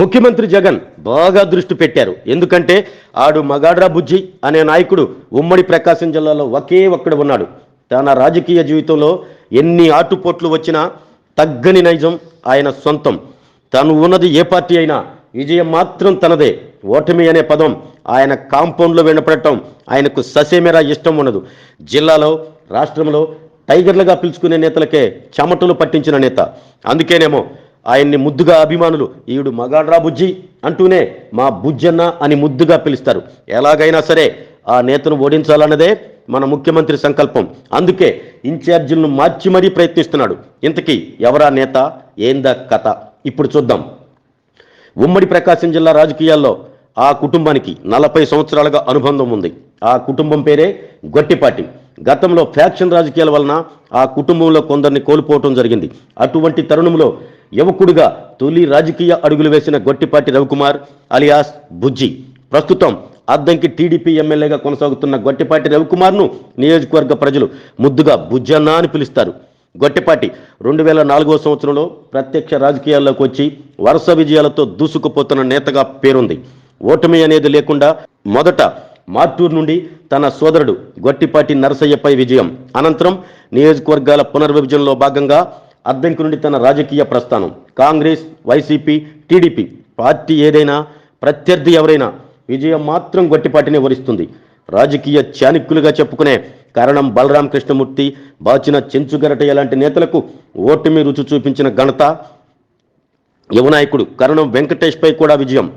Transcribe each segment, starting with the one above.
ముఖ్యమంత్రి జగన్ బాగా దృష్టి పెట్టారు. ఎందుకంటే ఆడు మగాడ్రా బుజ్జి అనే నాయకుడు ఉమ్మడి ప్రకాశం జిల్లాలో ఒకే ఒక్కడు ఉన్నాడు. తన రాజకీయ జీవితంలో ఎన్ని ఆటుపోట్లు వచ్చినా తగ్గని నైజం ఆయన సొంతం. తను ఉన్నది ఏ పార్టీ అయినా విజయం మాత్రం తనదే. ఓటమి అనే పదం ఆయన కాంపౌండ్లో వినపడటం ఆయనకు ససేమెరా ఇష్టం ఉండదు. జిల్లాలో రాష్ట్రంలో టైగర్లుగా పిలుచుకునే నేతలకే చెమటలు పట్టించిన నేత. అందుకేనేమో ఆయన్ని ముద్దుగా అభిమానులు ఈవిడు మగాడ్రా బుజ్జి అంటూనే మా బుజ్జన్న అని ముద్దుగా పిలుస్తారు. ఎలాగైనా సరే ఆ నేతను ఓడించాలన్నదే మన ముఖ్యమంత్రి సంకల్పం. అందుకే ఇన్ఛార్జీలను మార్చి మరీ ప్రయత్నిస్తున్నాడు. ఇంతకీ ఎవరా నేత? ఏందా కథ? ఇప్పుడు చూద్దాం. ఉమ్మడి ప్రకాశం జిల్లా రాజకీయాల్లో ఆ కుటుంబానికి నలభై సంవత్సరాలుగా అనుబంధం ఉంది. ఆ కుటుంబం పేరే గొట్టిపాటి. గతంలో ఫ్యాక్షన్ రాజకీయాల వలన ఆ కుటుంబంలో కొందరిని కోల్పోవటం జరిగింది. అటువంటి తరుణంలో యువకుడిగా తొలి రాజకీయ అడుగులు వేసిన గొట్టిపాటి రవికుమార్ అలియాస్ బుజ్జి. ప్రస్తుతం అద్దంకి టీడీపీ ఎమ్మెల్యేగా కొనసాగుతున్న గొట్టిపాటి రవికుమార్ను నియోజకవర్గ ప్రజలు ముద్దుగా బుజ్జన్న అని పిలుస్తారు. గొట్టిపాటి రెండు వేల నాలుగో సంవత్సరంలో ప్రత్యక్ష రాజకీయాల్లోకి వచ్చి వరుస విజయాలతో దూసుకుపోతున్న నేతగా పేరుంది. ఓటమి అనేది లేకుండా మొదట మార్టూర్ నుండి తన సోదరుడు గొట్టిపాటి నరసయ్యపై విజయం. అనంతరం నియోజకవర్గాల పునర్విభజనలో భాగంగా అద్దంకి నుండి తన రాజకీయ ప్రస్థానం. కాంగ్రెస్ వైసీపీ టీడీపీ పార్టీ ఏదైనా ప్రత్యర్థి ఎవరైనా విజయం మాత్రం గొట్టిపాటిని వరిస్తుంది. రాజకీయ చాణిక్యులుగా చెప్పుకునే కారణం బలరాం కృష్ణమూర్తి బాచిన చెంచుగరటయ్య లాంటి నేతలకు ఓటమి రుచి చూపించిన ఘనత యువనాయకుడు కరణం వెంకటేష్పై కూడా విజయం.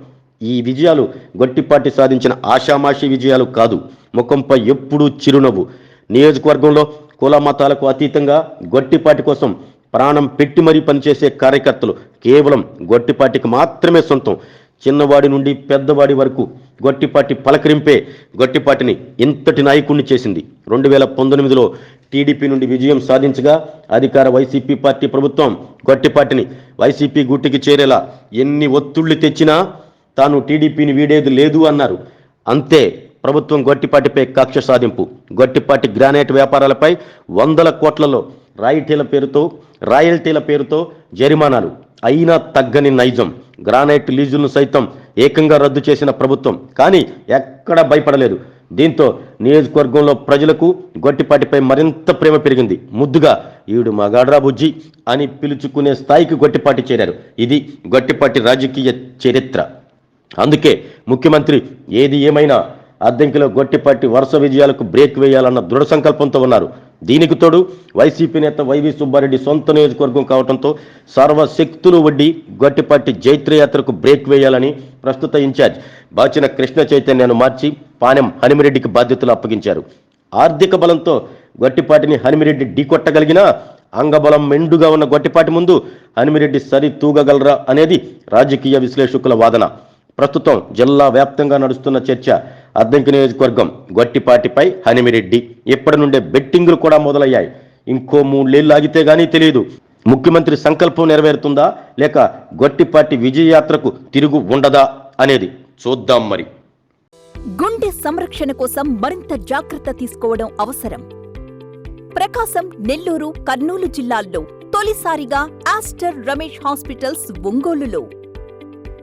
ఈ విజయాలు గొట్టిపాటి సాధించిన ఆషామాషి విజయాలు కాదు. ముఖంపై ఎప్పుడూ చిరునవ్వు. నియోజకవర్గంలో కుల మతాలకు అతీతంగా గొట్టిపాటి కోసం ప్రాణం పెట్టి మరీ పనిచేసే కార్యకర్తలు కేవలం గొట్టిపాటికి మాత్రమే సొంతం. చిన్నవాడి నుండి పెద్దవాడి వరకు గొట్టిపాటి పలకరింపే గొట్టిపాటిని ఇంతటి నాయకుణ్ణి చేసింది. రెండు వేల పంతొమ్మిదిలో టీడీపీ నుండి విజయం సాధించగా అధికార వైసీపీ పార్టీ ప్రభుత్వం గొట్టిపాటిని వైసీపీ గుట్టికి చేరేలా ఎన్ని ఒత్తుళ్ళు తెచ్చినా తాను టీడీపీని వీడేది లేదు అన్నారు. అంతే ప్రభుత్వం గొట్టిపాటిపై కక్ష సాధింపు. గొట్టిపాటి గ్రానైట్ వ్యాపారాలపై వందల కోట్లలో రాయిటీల పేరుతో రాయల్టీల పేరుతో జరిమానాలు. అయినా తగ్గని నైజం. గ్రానైట్ లీజులను సైతం ఏకంగా రద్దు చేసిన ప్రభుత్వం. కానీ ఎక్కడ భయపడలేదు. దీంతో నియోజకవర్గంలో ప్రజలకు గొట్టిపాటిపై మరింత ప్రేమ పెరిగింది. ముద్దుగా ఈడు మగాడ్రా బుజ్జి అని పిలుచుకునే స్థాయికి గొట్టిపాటి చేరారు. ఇది గొట్టిపాటి రాజకీయ చరిత్ర. అందుకే ముఖ్యమంత్రి ఏది ఏమైనా అద్దెంకిలో గొట్టిపాటి వరుస విజయాలకు బ్రేక్ వేయాలన్న దృఢ సంకల్పంతో ఉన్నారు. దీనికి తోడు వైసీపీ నేత వైవి సుబ్బారెడ్డి సొంత నియోజకవర్గం కావడంతో సర్వశక్తులు వడ్డీ గట్టిపాటి జైత్రయాత్రకు బ్రేక్ వేయాలని ప్రస్తుత ఇన్ఛార్జ్ బాచిన కృష్ణ చైతన్యను మార్చి పానెం హనిమిరెడ్డికి బాధ్యతలు అప్పగించారు. ఆర్థిక బలంతో గొట్టిపాటిని హనిమిరెడ్డి ఢీకొట్టగలిగినా అంగబలం మెండుగా ఉన్న గొట్టిపాటి ముందు హనిమిరెడ్డి సరి తూగగలరా అనేది రాజకీయ విశ్లేషకుల వాదన. ప్రస్తుతం జిల్లా వ్యాప్తంగా నడుస్తున్న చర్చ అద్దంకి నియోజకవర్గం గొట్టిపాటిపై హనిమిరెడ్డి. ఇప్పటి నుండే బెట్టింగులు కూడా మొదలయ్యాయి. ఇంకో మూడేళ్ళు ఆగితే గానీ తెలియదు ముఖ్యమంత్రి సంకల్పం నెరవేరుతుందా? లేక గొట్టిపాటి విజయయాత్రకు తిరుగు ఉండదా? అనేది చూద్దాం మరి. గుండె సంరక్షణ కోసం మరింత జాగ్రత్త తీసుకోవడం అవసరం. ప్రకాశం నెల్లూరు కర్నూలు జిల్లాల్లో తొలిసారిగా ఆస్టర్ రమేష్ హాస్పిటల్స్ ఒంగోలులో.